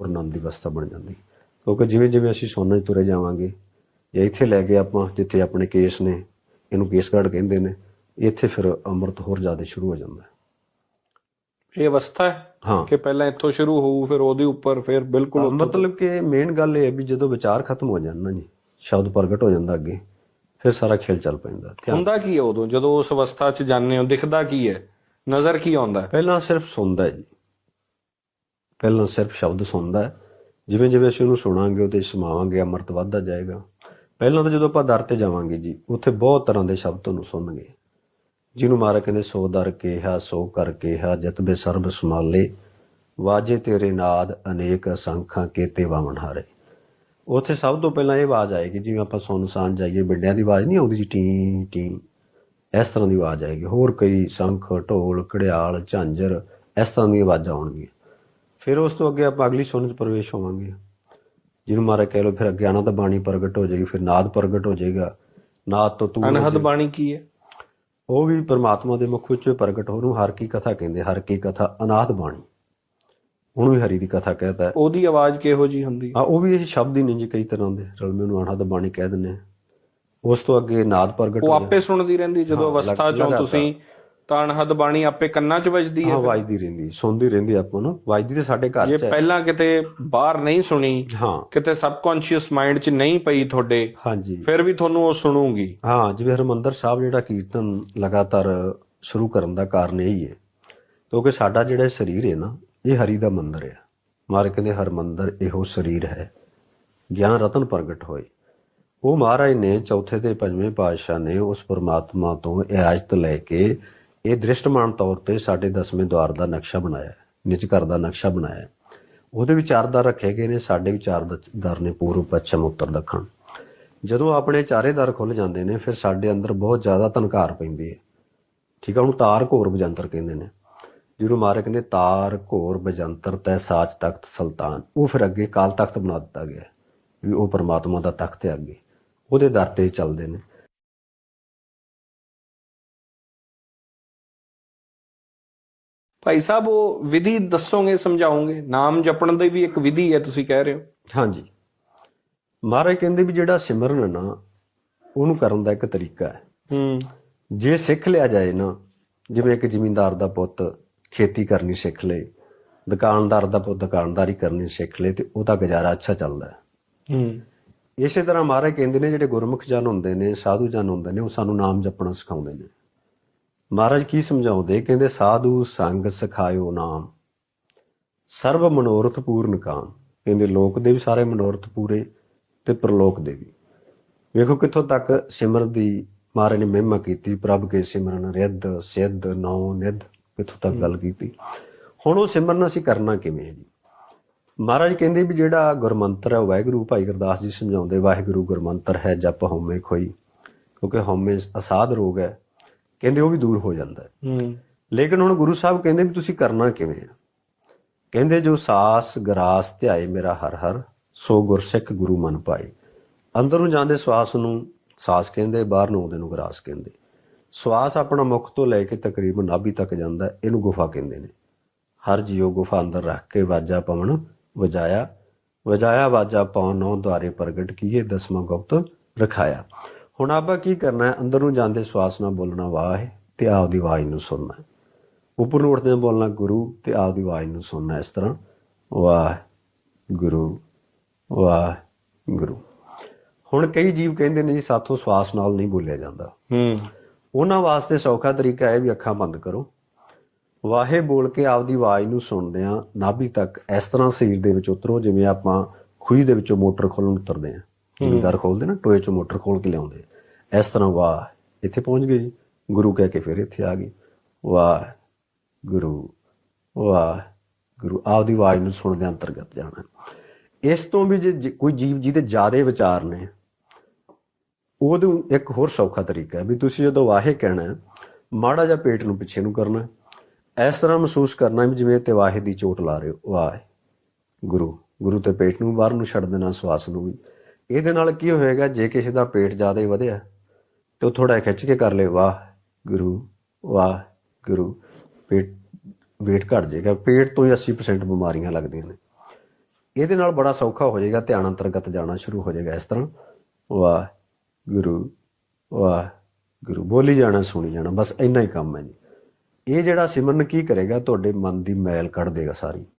ਔਰ ਆਨੰਦ ਦੀ ਅਵਸਥਾ ਬਣ ਜਾਂਦੀ। ਕਿਉਂਕਿ ਜਿਵੇਂ ਜਿਵੇਂ ਅਸੀਂ ਸੋਨਾ 'ਚ ਤੁਰੇ ਜਾਵਾਂਗੇ ਜੇ ਇੱਥੇ ਲੈ ਕੇ ਆਪਾਂ ਜਿੱਥੇ ਆਪਣੇ ਕੇਸ ਨੇ ਇਹਨੂੰ ਕੇਸਗੜ ਕਹਿੰਦੇ ਨੇ ਇੱਥੇ ਫਿਰ ਅੰਮ੍ਰਿਤ ਹੋਰ ਜ਼ਿਆਦਾ ਸ਼ੁਰੂ ਹੋ ਜਾਂਦਾ। ਇਹ ਅਵਸਥਾ ਹੈ ਹਾਂ। ਕਿ ਪਹਿਲਾਂ ਇੱਥੋਂ ਸ਼ੁਰੂ ਹੋਊ ਫਿਰ ਉਹਦੇ ਉੱਪਰ ਫਿਰ ਬਿਲਕੁਲ ਮਤਲਬ ਕਿ ਮੇਨ ਗੱਲ ਇਹ ਹੈ ਵੀ ਜਦੋਂ ਵਿਚਾਰ ਖਤਮ ਹੋ ਨਾ ਜੀ ਸ਼ਬਦ ਪ੍ਰਗਟ ਹੋ ਜਾਂਦਾ ਅੱਗੇ ਫਿਰ ਸਾਰਾ ਖੇਲ ਚੱਲ ਪੈਂਦਾ ਹੁੰਦਾ ਕੀ ਹੈ ਉਦੋਂ? ਜਦੋਂ ਉਸ ਅਵਸਥਾ 'ਚ ਜਾਂਦੇ ਹੋ ਦਿਖਦਾ ਕੀ ਹੈ? ਨਜ਼ਰ ਕੀ ਆਉਂਦਾ ਪਹਿਲਾਂ ਸਿਰਫ ਸੁਣਦਾ ਜੀ। ਪਹਿਲਾਂ ਸਿਰਫ ਸ਼ਬਦ ਸੁਣਦਾ ਹੈ। ਜਿਵੇਂ ਜਿਵੇਂ ਅਸੀਂ ਉਹਨੂੰ ਸੁਣਾਂਗੇ, ਉਹਦੇ 'ਚ ਸਮਾਵਾਂਗੇ, ਅੰਮ੍ਰਿਤ ਵੱਧਦਾ ਜਾਏਗਾ। ਪਹਿਲਾਂ ਤਾਂ ਜਦੋਂ ਆਪਾਂ ਦਰ ਤੇ ਜਾਵਾਂਗੇ ਜੀ, ਉੱਥੇ ਬਹੁਤ ਤਰ੍ਹਾਂ ਦੇ ਸ਼ਬਦ ਤੁਹਾਨੂੰ ਸੁਣਨਗੇ। ਜਿਹਨੂੰ ਮਾਰਾ ਕਹਿੰਦੇ, ਸੋ ਦਰ ਕੇਹਾ, ਸੋ ਕਰ ਕੇਹਾ ਜਤਬੇ ਸਰਬ ਸਮਾਲੇ, ਵਾਜੇ ਤੇਰੇ ਨਾਦ ਅਨੇਕ ਅਸੰਖਾਂ ਕੇਤੇ ਵਾਵਣ ਹਾਰੇ। ਉੱਥੇ ਸਭ ਤੋਂ ਪਹਿਲਾਂ ਇਹ ਆਵਾਜ਼ ਆਏਗੀ, ਜਿਵੇਂ ਆਪਾਂ ਸੁਨਸਾਨ ਜਾਈਏ, ਬਿੰਡਿਆਂ ਦੀ ਆਵਾਜ਼ ਨਹੀਂ ਆਉਂਦੀ ਜੀ, ਟੀ ਟੀ। ਇਸ ਤਰ੍ਹਾਂ ਦੀ ਆਵਾਜ਼ ਆਏਗੀ। ਹੋਰ ਕਈ ਸ਼ੰਖ, ਢੋਲ, ਘੜਿਆਲ, ਝਾਂਜਰ, ਇਸ ਤਰ੍ਹਾਂ ਦੀਆਂ ਆਵਾਜ਼ਾਂ ਆਉਣਗੀਆਂ। ਫਿਰ ਉਸ ਤੋਂ ਅੱਗੇ ਆਪਾਂ ਅਗਲੀ 'ਚ ਪ੍ਰਵੇਸ਼ ਹੋਵਾਂਗੇ। ਜਿਹਨੂੰ ਮਾਰਾ ਕਹਿ ਲਓ ਫਿਰ ਅਗਿਆਨਾ ਦਾ ਬਾਣੀ ਪ੍ਰਗਟ ਹੋ ਜਾਏਗੀ ਫਿਰ ਨਾਦ ਪ੍ਰਗਟ ਹੋ ਜਾਏਗਾ। ਨਾਦ ਤੋਂ ਤੂੰ ਅਨਹਦ ਬਾਣੀ ਕੀ ਹੈ? ਉਹ ਵੀ ਪਰਮਾਤਮਾ ਦੇ ਮੁਖ ਵਿੱਚੋਂ ਪ੍ਰਗਟ ਹੋ ਨੂੰ ਹਰ ਕੀ ਕਥਾ ਕਹਿੰਦੇ ਹਰ ਕੀ ਕਥਾ ਅਨਾਦ ਬਾਣੀ। ਉਹਨੂੰ ਵੀ ਹਰੀ ਦੀ ਕਥਾ ਕਹਿੰਦਾ ਹੈ। ਉਹਦੀ ਆਵਾਜ਼ ਕਿਹੋ ਜੀ ਹੁੰਦੀ ਆ ਉਹ ਵੀ ਇਹ ਸ਼ਬਦ ਹੀ ਨੇ ਜੀ ਕਈ ਤਰ੍ਹਾਂ ਦੇ। ਰਲਵੇਂ ਨੂੰ ਅਨਾਦ ਬਾਣੀ ਕਹਿ ਦਿੰਦੇ ਉਸ ਤੋਂ ਅੱਗੇ ਨਾਦ ਪ੍ਰਗਟ ਉਹ ਹੋ ਆਪੇ ਸੁਣਦੀ ਰਹਿੰਦੀ ਜਦੋਂ ਅਵਸਥਾ ਚੋਂ। ਤੁਸੀਂ ਤਾਂ ਅਨਹਦ ਬਾਣੀ ਆਪੇ ਕੰਨਾਂ 'ਚ ਵੱਜਦੀ ਹੈ ਹਾਂ ਵਾਜਦੀ ਰਹਿੰਦੀ ਸੁਣਦੀ ਰਹਿੰਦੀ ਆਪਾਂ ਨੂੰ। ਵਾਜਦੀ ਤੇ ਸਾਡੇ ਘਰ ਜੇ 'ਚ ਹੈ। ਪਹਿਲਾਂ ਕਿਤੇ ਬਾਹਰ ਨਹੀਂ ਸੁਣੀ ਹਾਂ। ਕਿਤੇ ਸਬਕੌਂਸ਼ੀਅਸ ਮਾਈਂਡ 'ਚ ਨਹੀਂ ਪਈ ਤੁਹਾਡੇ ਹਾਂਜੀ। ਫਿਰ ਵੀ ਤੁਹਾਨੂੰ ਉਹ ਸੁਣੂਗੀ। ਹਾਂ ਜਿਵੇਂ ਹਰਮੰਦਰ ਸਾਹਿਬ ਜਿਹੜਾ ਕੀਰਤਨ ਲਗਾਤਾਰ ਸ਼ੁਰੂ ਕਰਨ ਦਾ ਕਾਰਨ ਇਹ ਹੀ। ਹੈ ਕਿਉਂਕਿ ਸਾਡਾ ਜਿਹੜਾ ਸਰੀਰ ਹੈ ਨਾ ਇਹ ਹਰੀ ਦਾ ਮੰਦਰ ਹੈ। ਮਾਰੇ ਕਹਿੰਦੇ ਹਰਮੰਦਰ ਇਹੋ ਸਰੀਰ ਹੈ। ਗਿਆਨ ਰਤਨ ਪ੍ਰਗਟ ਹੋਏ। ਉਹ ਮਹਾਰਾਜ ਨੇ ਚੌਥੇ ਤੇ ਪੰਜਵੇਂ ਪਾਤਸ਼ਾਹ ਨੇ ਉਸ ਪਰਮਾਤਮਾ ਤੋਂ ਇਜਾਜ਼ਤ ਲੈ ਕੇ ਇਹ ਦ੍ਰਿਸ਼ਟਮਾਨ ਤੌਰ ਤੇ ਸਾਡੇ ਦਸਵੇਂ ਦਵਾਰ ਦਾ ਨਕਸ਼ਾ ਬਣਾਇਆ ਹੈ, ਨਿਜ ਘਰ ਦਾ ਨਕਸ਼ਾ ਬਣਾਇਆ ਹੈ। ਉਹਦੇ ਵਿਚਾਰਦਾਰ ਰੱਖੇ ਗਏ ਨੇ, ਸਾਡੇ ਵਿਚਾਰਦਾਰ ਨੇ ਪੂਰਬ, ਪੱਛਮ, ਉੱਤਰ, ਦੱਖਣ। ਜਦੋਂ ਆਪਣੇ ਚਾਰੇ ਦਰ ਖੁੱਲ ਜਾਂਦੇ ਨੇ, ਫਿਰ ਸਾਡੇ ਅੰਦਰ ਬਹੁਤ ਜ਼ਿਆਦਾ ਤਨਕਾਰ ਪੈਂਦੀ ਹੈ। ਠੀਕ ਆ, ਉਹਨੂੰ ਤਾਰ ਘੋਰ ਬਜੰਤਰ ਕਹਿੰਦੇ ਨੇ। ਜਿਹਨੂੰ ਮਾਰੇ ਕਹਿੰਦੇ, ਤਾਰ ਘੋਰ ਬਜੰਤਰ ਤੈ ਸਾਚ ਤਖਤ ਸੁਲਤਾਨ। ਉਹ ਫਿਰ ਅੱਗੇ ਕਾਲ ਤਖਤ ਬਣਾ ਦਿੱਤਾ ਗਿਆ ਵੀ ਉਹ ਪਰਮਾਤਮਾ ਦਾ ਤਖਤ ਹੈ ਅੱਗੇ। ਉਹਦੇ ਦਰ ਤੇ ਚੱਲਦੇ ਨੇ। ਭਾਈ ਸਾਹਿਬ ਉਹ ਵਿਧੀ ਦੱਸੋਗੇ ਸਮਝਾਓਗੇ? ਨਾਮ ਜਪਣ ਦੀ ਵੀ ਇੱਕ ਵਿਧੀ ਹੈ ਤੁਸੀਂ ਕਹਿ ਰਹੇ ਹੋ। ਹਾਂਜੀ। ਮਹਾਰਾਜ ਕਹਿੰਦੇ ਵੀ ਜਿਹੜਾ ਸਿਮਰਨ ਹੈ ਨਾ ਉਹਨੂੰ ਕਰਨ ਦਾ ਇੱਕ ਤਰੀਕਾ ਹੈ। ਹੂੰ। ਜੇ ਸਿੱਖ ਲਿਆ ਜਾਏ ਨਾ ਜਿਵੇਂ ਇੱਕ ਜ਼ਿਮੀਂਦਾਰ ਦਾ ਪੁੱਤ ਖੇਤੀ ਕਰਨੀ ਸਿੱਖ ਲੇ ਦੁਕਾਨਦਾਰ ਦਾ ਪੁੱਤ ਦੁਕਾਨਦਾਰੀ ਕਰਨੀ ਸਿੱਖ ਲੇ ਤੇ ਉਹਦਾ ਗੁਜ਼ਾਰਾ ਅੱਛਾ ਚੱਲਦਾ ਹੈ। ਹੂੰ। ਇਸੇ ਤਰ੍ਹਾਂ ਮਹਾਰਾਜ ਕਹਿੰਦੇ ਨੇ ਜਿਹੜੇ ਗੁਰਮੁਖ ਜਨ ਹੁੰਦੇ ਨੇ ਸਾਧੂ ਜਨ ਹੁੰਦੇ ਨੇ ਉਹ ਸਾਨੂੰ ਨਾਮ ਜਪਣਾ ਸਿਖਾਉਂਦੇ ਨੇ। ਮਹਾਰਾਜ ਕੀ ਸਮਝਾਉਂਦੇ? ਕਹਿੰਦੇ, ਸਾਧੂ ਸੰਗ ਸਿਖਾਇਓ ਨਾਮ, ਸਰਬ ਮਨੋਰਥ ਪੂਰਨ ਕਾਮ। ਕਹਿੰਦੇ, ਲੋਕ ਦੇ ਵੀ ਸਾਰੇ ਮਨੋਰਥ ਪੂਰੇ ਤੇ ਪ੍ਰਲੋਕ ਦੇ ਵੀ। ਵੇਖੋ ਕਿੱਥੋਂ ਤੱਕ ਸਿਮਰਨ ਦੀ ਮਹਾਰਾਜ ਨੇ ਮਹਿਮਾ ਕੀਤੀ, ਪ੍ਰਭ ਕੇ ਸਿਮਰਨ ਰਿੱਧ, ਸਿੱਧ, ਨੌ, ਨਿੱਧ, ਕਿੱਥੋਂ ਤੱਕ ਗੱਲ ਕੀਤੀ? ਹੁਣ ਉਹ ਸਿਮਰਨ ਅਸੀਂ ਕਰਨਾ ਕਿਵੇਂ ਹੈ ਜੀ? ਮਹਾਰਾਜ ਕਹਿੰਦੇ ਵੀ ਜਿਹੜਾ ਗੁਰਮੰਤਰ ਹੈ ਵਾਹਿਗੁਰੂ, ਭਾਈ ਗੁਰਦਾਸ ਜੀ ਸਮਝਾਉਂਦੇ, ਵਾਹਿਗੁਰੂ ਗੁਰਮੰਤਰ ਹੈ, ਜਪ ਹਉਮੈ ਖੋਈ। ਕਿਉਂਕਿ ਹਉਮੈ ਅਸਾਧ ਰੋਗ ਹੈ। ਕਹਿੰਦੇ ਉਹ ਵੀ ਦੂਰ ਹੋ ਜਾਂਦਾ ਹੈ। ਹੂੰ। ਲੇਕਿਨ ਹੁਣ ਗੁਰੂ ਸਾਹਿਬ ਕਹਿੰਦੇ ਵੀ ਤੁਸੀਂ ਕਰਨਾ ਕਿਵੇਂ ਆ ਕਹਿੰਦੇ ਜੋ ਸਾਸ ਗਰਾਸ ਧਿਆਏ ਮੇਰਾ ਹਰ ਹਰ ਸੋ ਗੁਰਸਿੱਖ ਗੁਰੂ ਮਨ ਪਾਏ। ਅੰਦਰ ਨੂੰ ਜਾਂਦੇ ਸਵਾਸ ਨੂੰ ਸਾਸ ਕਹਿੰਦੇ ਬਾਹਰ ਨੂੰ ਆਉਂਦੇ ਨੂੰ ਗਰਾਸ ਕਹਿੰਦੇ। ਸਵਾਸ ਆਪਣਾ ਮੁਖ ਤੋਂ ਲੈ ਕੇ ਤਕਰੀਬਨ ਨਾਭੀ ਤੱਕ ਜਾਂਦਾ ਇਹਨੂੰ ਗੁਫਾ ਕਹਿੰਦੇ ਨੇ। ਹਰ ਜੀਉ ਗੁਫਾ ਅੰਦਰ ਰੱਖ ਕੇ ਵਾਜਾ ਪਵਨ ਵਜਾਇਆ। ਵਜਾਇਆ ਵਾਜਾ ਪਵਨ ਨੌ ਦੁਆਰੇ ਪ੍ਰਗਟ ਕੀਏ ਦਸਵਾਂ ਗੁਪਤ ਰਖਾਇਆ। ਹੁਣ ਆਪਾਂ ਕੀ ਕਰਨਾ ਹੈ? ਅੰਦਰ ਨੂੰ ਜਾਂਦੇ ਸਵਾਸ ਨਾਲ ਬੋਲਣਾ ਵਾਹ ਹੈ ਤੇ ਆਪਦੀ ਆਵਾਜ਼ ਨੂੰ ਸੁਣਨਾ ਹੈ। ਉੱਪਰ ਨੂੰ ਉੱਠਦੇ ਬੋਲਣਾ ਗੁਰੂ ਤੇ ਆਪਦੀ ਆਵਾਜ਼ ਨੂੰ ਸੁਣਨਾ ਇਸ ਤਰ੍ਹਾਂ। ਵਾਹ ਗੁਰੂ ਵਾਹ ਗੁਰੂ। ਹੁਣ ਕਈ ਜੀਵ ਕਹਿੰਦੇ ਨੇ ਜੀ ਸਾਥੋਂ ਸਵਾਸ ਨਾਲ ਨਹੀਂ ਬੋਲਿਆ ਜਾਂਦਾ। ਹੂੰ। ਉਹਨਾਂ ਵਾਸਤੇ ਸੌਖਾ ਤਰੀਕਾ ਹੈ ਵੀ ਅੱਖਾਂ ਬੰਦ ਕਰੋ। ਵਾਹੇ ਬੋਲ ਕੇ ਆਪਦੀ ਆਵਾਜ਼ ਨੂੰ ਸੁਣਦੇ ਆ ਨਾਭੀ ਤੱਕ ਇਸ ਤਰ੍ਹਾਂ ਸਰੀਰ ਦੇ ਵਿੱਚ ਉਤਰੋ ਜਿਵੇਂ ਆਪਾਂ ਖੂਹੀ ਦੇ ਵਿੱਚੋਂ ਮੋਟਰ ਖੋਲਣ ਉਤਰਦੇ ਆ ਜ਼ਿਮੀਦਾਰ ਖੋਲਦੇ ਨਾ, ਟੋਏ ਚ ਮੋਟਰ ਖੋਲ ਕੇ ਲਿਆਉਂਦੇ। ਇਸ ਤਰ੍ਹਾਂ ਵਾਹ, ਇੱਥੇ ਪਹੁੰਚ ਗਏ ਜੀ। ਗੁਰੂ ਕਹਿ ਕੇ ਫਿਰ ਇੱਥੇ ਆ ਗਏ। ਵਾਹ, ਗੁਰੂ ਵਾਹ, ਗੁਰੂ, ਆਪਦੀ ਆਵਾਜ਼ ਨੂੰ ਸੁਣਦੇ ਅੰਤਰਗਤ ਜਾਣਾ। ਇਸ ਤੋਂ ਵੀ ਜੇ ਕੋਈ ਜੀਵ ਜਿਹਦੇ ਜ਼ਿਆਦੇ ਵਿਚਾਰ ਨੇ ਉਹਨੂੰ ਇੱਕ ਹੋਰ ਸੌਖਾ ਤਰੀਕਾ ਹੈ ਵੀ ਤੁਸੀਂ ਜਦੋਂ ਵਾਹੇ ਕਹਿਣਾ ਮਾੜਾ ਜਿਹਾ ਪੇਟ ਨੂੰ ਪਿੱਛੇ ਨੂੰ ਕਰਨਾ ਇਸ ਤਰ੍ਹਾਂ ਮਹਿਸੂਸ ਕਰਨਾ ਵੀ ਜਿਵੇਂ ਤੇ ਵਾਹੇ ਦੀ ਚੋਟ ਲਾ ਰਹੇ ਹੋ। ਵਾਹ, ਗੁਰੂ ਗੁਰੂ ਤੇ ਪੇਟ ਨੂੰ ਬਾਹਰ ਨੂੰ ਛੱਡ ਦੇਣਾ, ਸਵਾਸ ਨੂੰ ਵੀ। ਇਹਦੇ ਨਾਲ ਕੀ ਹੋਏਗਾ, ਜੇ ਕਿਸੇ ਦਾ ਪੇਟ ਜ਼ਿਆਦਾ ਹੀ ਵਧਿਆ, ਤੇ ਉਹ ਥੋੜਾ ਖਿੱਚ ਕੇ ਕਰ ਲੇ, ਵਾਹ ਗੁਰੂ ਵਾਹ ਗੁਰੂ, ਪੇਟ, weight ਘਟ ਜਾਏਗਾ। ਪੇਟ ਤੋਂ ਹੀ 80% ਬਿਮਾਰੀਆਂ ਲੱਗਦੀਆਂ ਨੇ। ਇਹਦੇ ਨਾਲ ਬੜਾ ਸੌਖਾ ਹੋ ਜਾਏਗਾ ਧਿਆਨ ਅੰਤਰਗਤ ਜਾਣਾ ਸ਼ੁਰੂ ਹੋ ਜਾਏਗਾ ਇਸ ਤਰ੍ਹਾਂ। ਵਾਹ ਗੁਰੂ ਵਾਹ ਗੁਰੂ, ਬੋਲੀ ਜਾਣਾ, ਸੁਣੀ ਜਾਣਾ, ਬਸ ਇੰਨਾ ਹੀ ਕੰਮ ਹੈ ਜੀ। ਇਹ ਜਿਹੜਾ ਸਿਮਰਨ ਕੀ ਕਰੇਗਾ, ਤੁਹਾਡੇ ਮਨ ਦੀ ਮੈਲ ਕੱਢ ਦੇਗਾ ਸਾਰੀ।